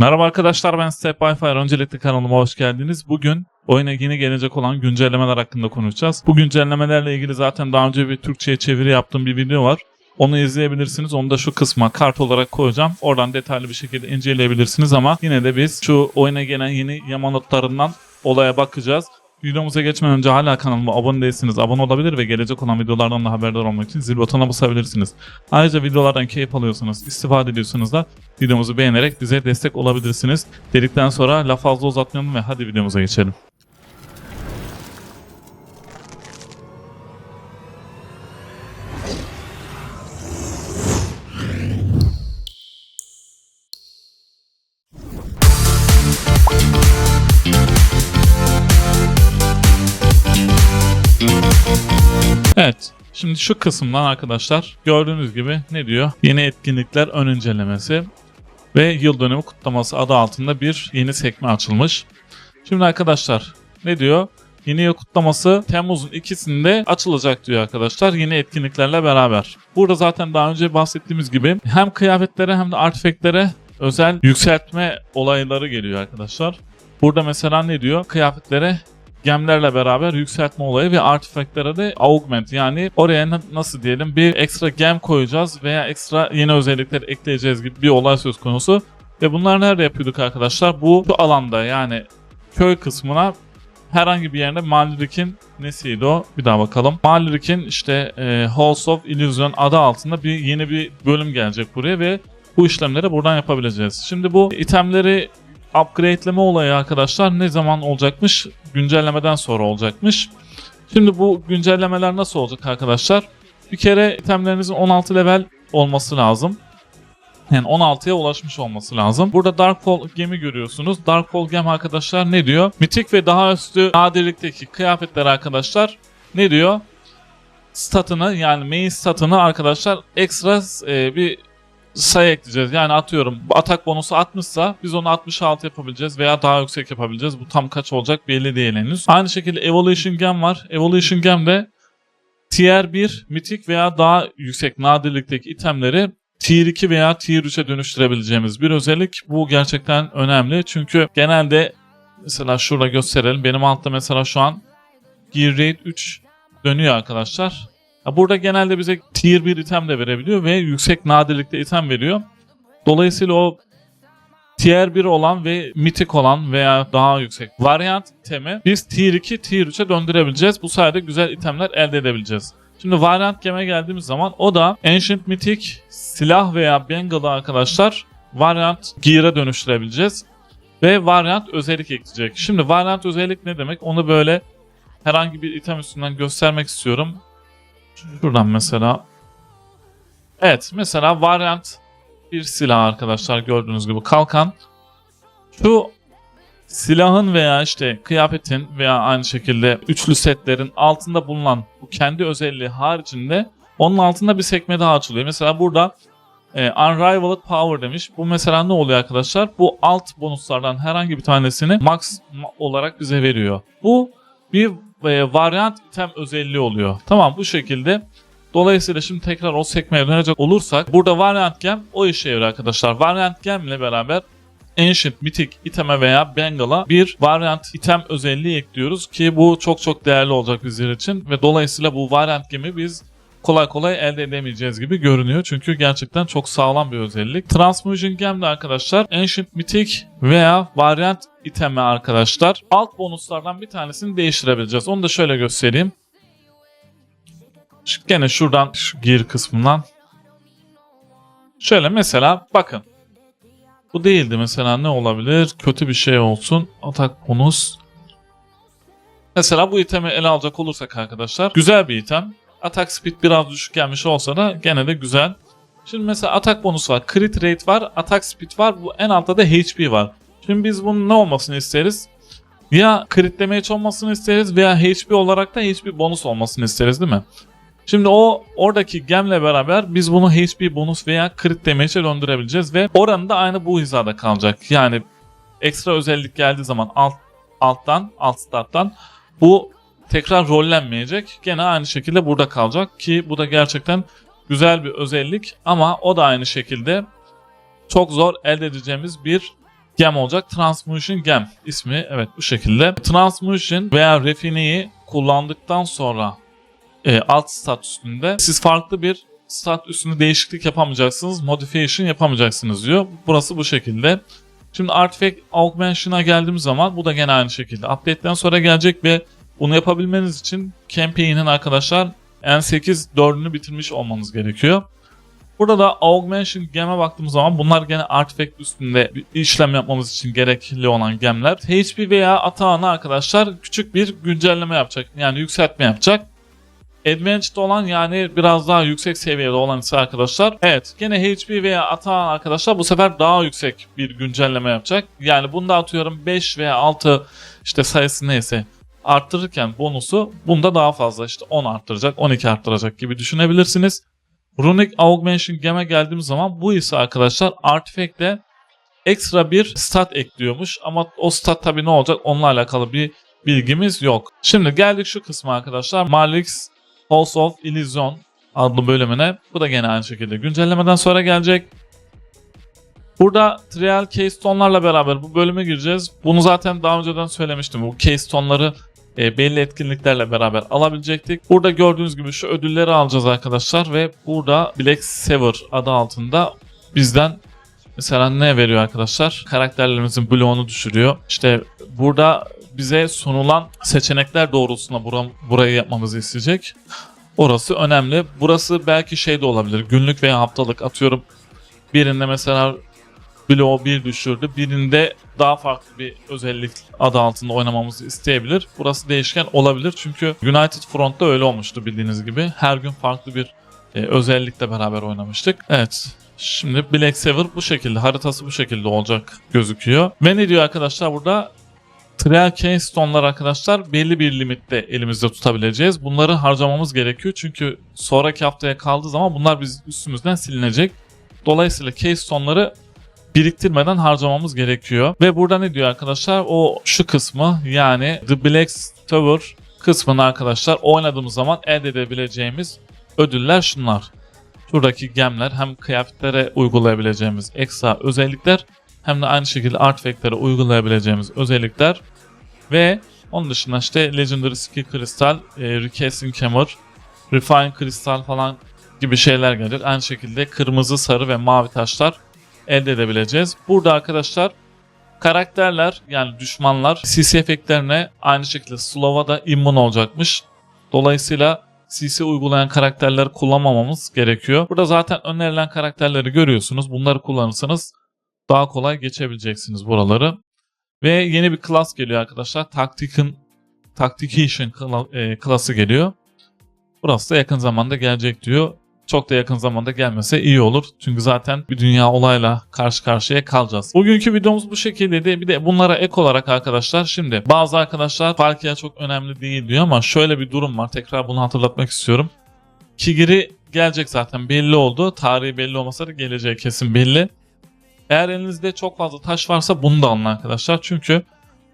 Merhaba arkadaşlar ben Step by Fire. Öncelikle kanalıma hoş geldiniz. Bugün oyuna yeni gelecek olan güncellemeler hakkında konuşacağız. Bu güncellemelerle ilgili zaten daha önce bir Türkçe'ye çeviri yaptığım bir video var. Onu izleyebilirsiniz. Onu da şu kısma kart olarak koyacağım. Oradan detaylı bir şekilde inceleyebilirsiniz ama yine de biz şu oyuna gelen yeni yama notlarından olaya bakacağız. Videomuza geçmeden önce hala kanalıma abone değilsiniz. Abone olabilir ve gelecek olan videolardan da haberdar olmak için zil butonuna basabilirsiniz. Ayrıca videolardan keyif alıyorsanız, istifade ediyorsanız da videomuzu beğenerek bize destek olabilirsiniz. Dedikten sonra laf fazla uzatmayalım ve hadi videomuza geçelim. Evet. Şimdi şu kısımdan arkadaşlar gördüğünüz gibi ne diyor? Yeni etkinlikler ön incelemesi ve yıl dönümü kutlaması adı altında bir yeni sekme açılmış. Şimdi arkadaşlar ne diyor? Yeni yıl kutlaması Temmuz'un ikisinde açılacak diyor arkadaşlar yeni etkinliklerle beraber. Burada zaten daha önce bahsettiğimiz gibi hem kıyafetlere hem de artifactlere özel yükseltme olayları geliyor arkadaşlar. Burada mesela ne diyor? Kıyafetlere gemlerle beraber yükseltme olayı ve artifactlere de augment yani oraya na- nasıl diyelim bir ekstra gem koyacağız veya ekstra yeni özellikler ekleyeceğiz gibi bir olay söz konusu. Ve bunlar nerede yapıyorduk arkadaşlar? Bu şu alanda yani köy kısmına herhangi bir yerinde Malrik'in nesiydi o? Bir daha bakalım. Malrik'in işte e, Halls of Illusion adı altında bir yeni bir bölüm gelecek buraya ve bu işlemleri buradan yapabileceğiz. Şimdi bu itemleri upgrade'leme olayı arkadaşlar ne zaman olacakmış? Güncellemeden sonra olacakmış. Şimdi bu güncellemeler nasıl olacak arkadaşlar? Bir kere itemlerinizin 16 level olması lazım. Yani 16'ya ulaşmış olması lazım. Burada Darkfall gemi görüyorsunuz. Darkfall gem arkadaşlar ne diyor? Mitik ve daha üstü nadirlikteki kıyafetler arkadaşlar ne diyor? Statını yani main statını arkadaşlar ekstra e, bir sayı ekleyeceğiz. Yani atıyorum atak bonusu 60'sa biz onu 66 yapabileceğiz veya daha yüksek yapabileceğiz. Bu tam kaç olacak belli değil henüz. Aynı şekilde Evolution Gem var. Evolution Gem de Tier 1 mitik veya daha yüksek nadirlikteki itemleri Tier 2 veya Tier 3'e dönüştürebileceğimiz bir özellik. Bu gerçekten önemli. Çünkü genelde mesela şurada gösterelim. Benim altta mesela şu an Gear Rate 3 dönüyor arkadaşlar. Burada genelde bize tier 1 item de verebiliyor ve yüksek nadirlikte item veriyor. Dolayısıyla o tier 1 olan ve mitik olan veya daha yüksek varyant itemi biz tier 2, tier 3'e döndürebileceğiz. Bu sayede güzel itemler elde edebileceğiz. Şimdi varyant geme geldiğimiz zaman o da Ancient Mythic silah veya Bengal'ı arkadaşlar varyant gear'a dönüştürebileceğiz. Ve varyant özellik ekleyecek. Şimdi varyant özellik ne demek? Onu böyle herhangi bir item üstünden göstermek istiyorum. Şuradan mesela. Evet mesela varyant bir silah arkadaşlar gördüğünüz gibi kalkan. Şu silahın veya işte kıyafetin veya aynı şekilde üçlü setlerin altında bulunan bu kendi özelliği haricinde onun altında bir sekme daha açılıyor. Mesela burada e, Unrivaled Power demiş. Bu mesela ne oluyor arkadaşlar? Bu alt bonuslardan herhangi bir tanesini max ma- olarak bize veriyor. Bu bir e, varyant item özelliği oluyor. Tamam bu şekilde. Dolayısıyla şimdi tekrar o sekmeye dönecek olursak burada varyant gem o işe yarıyor arkadaşlar. Varyant gem ile beraber Ancient, Mythic iteme veya Bengal'a bir varyant item özelliği ekliyoruz ki bu çok çok değerli olacak bizler için ve dolayısıyla bu varyant gemi biz kolay kolay elde edemeyeceğiz gibi görünüyor. Çünkü gerçekten çok sağlam bir özellik. Transmutation Gem de arkadaşlar Ancient Mythic veya Variant iteme arkadaşlar. Alt bonuslardan bir tanesini değiştirebileceğiz. Onu da şöyle göstereyim. Şu- Gene şuradan şu gear kısmından. Şöyle mesela bakın. Bu değildi mesela ne olabilir? Kötü bir şey olsun. Atak bonus. Mesela bu itemi ele alacak olursak arkadaşlar. Güzel bir item. Atak speed biraz düşük gelmiş olsa da gene de güzel. Şimdi mesela atak bonus var, crit rate var, atak speed var. Bu en altta da HP var. Şimdi biz bunun ne olmasını isteriz? Ya crit damage olmasını isteriz veya HP olarak da HP bonus olmasını isteriz değil mi? Şimdi o oradaki gemle beraber biz bunu HP bonus veya crit damage'e döndürebileceğiz ve oranı da aynı bu hizada kalacak. Yani ekstra özellik geldiği zaman alt alttan, alt starttan bu tekrar rollenmeyecek. Gene aynı şekilde burada kalacak ki bu da gerçekten güzel bir özellik ama o da aynı şekilde çok zor elde edeceğimiz bir gem olacak. Transmutation Gem ismi evet bu şekilde. Transmutation veya Refine'yi kullandıktan sonra e, alt stat üstünde siz farklı bir stat üstünde değişiklik yapamayacaksınız. Modification yapamayacaksınız diyor. Burası bu şekilde. Şimdi Artifact Augmentation'a geldiğimiz zaman bu da gene aynı şekilde. Update'den sonra gelecek ve bunu yapabilmeniz için campaign'in arkadaşlar N8 4'ünü bitirmiş olmanız gerekiyor. Burada da Augmentation Gem'e baktığımız zaman bunlar gene Artifact üstünde işlem yapmamız için gerekli olan gemler. HP veya atağına arkadaşlar küçük bir güncelleme yapacak. Yani yükseltme yapacak. Advanced olan yani biraz daha yüksek seviyede olan ise arkadaşlar evet gene HP veya atağın arkadaşlar bu sefer daha yüksek bir güncelleme yapacak. Yani bunda atıyorum 5 veya 6 işte sayısı neyse arttırırken bonusu bunda daha fazla işte 10 arttıracak 12 arttıracak gibi düşünebilirsiniz. Runic Augmentation Gem'e geldiğimiz zaman bu ise arkadaşlar Artifact'te ekstra bir stat ekliyormuş ama o stat tabi ne olacak onunla alakalı bir bilgimiz yok. Şimdi geldik şu kısma arkadaşlar. Malik's House of Illusion adlı bölümüne. Bu da gene aynı şekilde güncellemeden sonra gelecek. Burada Trial Keystone'larla beraber bu bölüme gireceğiz. Bunu zaten daha önceden söylemiştim. Bu Keystone'ları e, belli etkinliklerle beraber alabilecektik. Burada gördüğünüz gibi şu ödülleri alacağız arkadaşlar ve burada Black Saver adı altında bizden mesela ne veriyor arkadaşlar? Karakterlerimizin bloğunu düşürüyor. İşte burada bize sunulan seçenekler doğrultusunda bura, burayı yapmamızı isteyecek. Orası önemli. Burası belki şey de olabilir. Günlük veya haftalık atıyorum. Birinde mesela bloğu bir düşürdü. Birinde daha farklı bir özellik adı altında oynamamızı isteyebilir. Burası değişken olabilir çünkü United Front'ta öyle olmuştu bildiğiniz gibi. Her gün farklı bir e, özellikle beraber oynamıştık. Evet. Şimdi Black Saver bu şekilde, haritası bu şekilde olacak gözüküyor. Ve ne diyor arkadaşlar burada? Trial Keystone'lar arkadaşlar belli bir limitte elimizde tutabileceğiz. Bunları harcamamız gerekiyor çünkü sonraki haftaya kaldığı zaman bunlar biz üstümüzden silinecek. Dolayısıyla Keystone'ları biriktirmeden harcamamız gerekiyor. Ve burada ne diyor arkadaşlar? O şu kısmı yani The Black Tower kısmını arkadaşlar oynadığımız zaman elde edebileceğimiz ödüller şunlar. Şuradaki gemler hem kıyafetlere uygulayabileceğimiz ekstra özellikler hem de aynı şekilde artifactlere uygulayabileceğimiz özellikler ve onun dışında işte Legendary Skill Crystal, e, Recasing Hammer, Refine Crystal falan gibi şeyler gelecek. Aynı şekilde kırmızı, sarı ve mavi taşlar elde edebileceğiz. Burada arkadaşlar karakterler yani düşmanlar CC efektlerine aynı şekilde slow'a da immun olacakmış. Dolayısıyla CC uygulayan karakterleri kullanmamamız gerekiyor. Burada zaten önerilen karakterleri görüyorsunuz. Bunları kullanırsanız daha kolay geçebileceksiniz buraları. Ve yeni bir klas geliyor arkadaşlar. Tactican Tactication klası geliyor. Burası da yakın zamanda gelecek diyor. Çok da yakın zamanda gelmese iyi olur. Çünkü zaten bir dünya olayla karşı karşıya kalacağız. Bugünkü videomuz bu şekildeydi. Bir de bunlara ek olarak arkadaşlar şimdi bazı arkadaşlar Falkia çok önemli değil diyor ama şöyle bir durum var. Tekrar bunu hatırlatmak istiyorum. Kigiri gelecek zaten belli oldu. Tarihi belli olmasa da geleceği kesin belli. Eğer elinizde çok fazla taş varsa bunu da alın arkadaşlar. Çünkü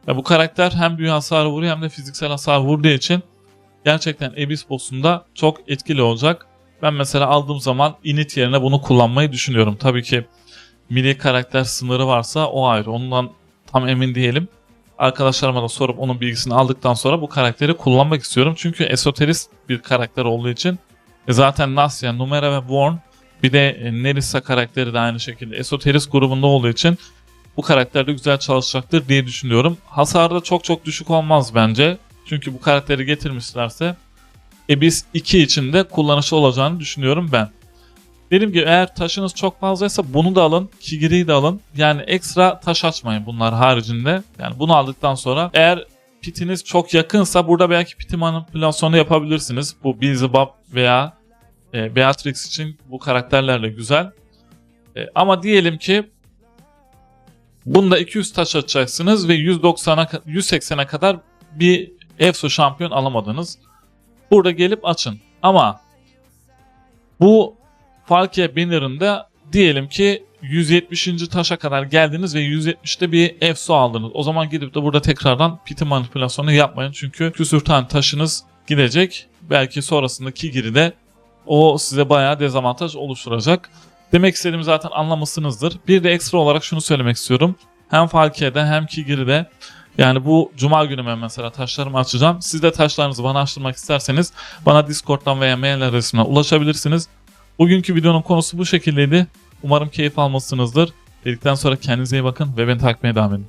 bu karakter hem büyü hasarı vuruyor hem de fiziksel hasar vurduğu için gerçekten Abyss boss'unda çok etkili olacak. Ben mesela aldığım zaman init yerine bunu kullanmayı düşünüyorum. Tabii ki milli karakter sınırı varsa o ayrı. Ondan tam emin değilim. Arkadaşlarıma da sorup onun bilgisini aldıktan sonra bu karakteri kullanmak istiyorum. Çünkü esoterist bir karakter olduğu için e zaten Nasya, Numera ve Worn bir de e, Nerissa karakteri de aynı şekilde esoterist grubunda olduğu için bu karakter de güzel çalışacaktır diye düşünüyorum. Hasarı da çok çok düşük olmaz bence. Çünkü bu karakteri getirmişlerse Abyss 2 için de kullanışlı olacağını düşünüyorum ben. Dediğim gibi eğer taşınız çok fazlaysa bunu da alın. Kigiri'yi de alın. Yani ekstra taş açmayın bunlar haricinde. Yani bunu aldıktan sonra eğer pitiniz çok yakınsa burada belki piti manipülasyonu yapabilirsiniz. Bu Beelzebub veya e, Beatrix için bu karakterlerle güzel. E, ama diyelim ki bunda 200 taş açacaksınız ve 190'a 180'e kadar bir EFSO şampiyon alamadınız. Burada gelip açın. Ama bu Falkia Banner'ında diyelim ki 170. taşa kadar geldiniz ve 170'te bir EFSO aldınız. O zaman gidip de burada tekrardan piti manipülasyonu yapmayın. Çünkü küsür tane taşınız gidecek. Belki sonrasındaki giride o size bayağı dezavantaj oluşturacak. Demek istediğimi zaten anlamışsınızdır. Bir de ekstra olarak şunu söylemek istiyorum. hem Falke'de hem Kigiri'de yani bu cuma günü ben mesela taşlarımı açacağım. Siz de taşlarınızı bana açtırmak isterseniz bana Discord'dan veya mail adresimden ulaşabilirsiniz. Bugünkü videonun konusu bu şekildeydi. Umarım keyif almışsınızdır. Dedikten sonra kendinize iyi bakın ve beni etmeye devam edin.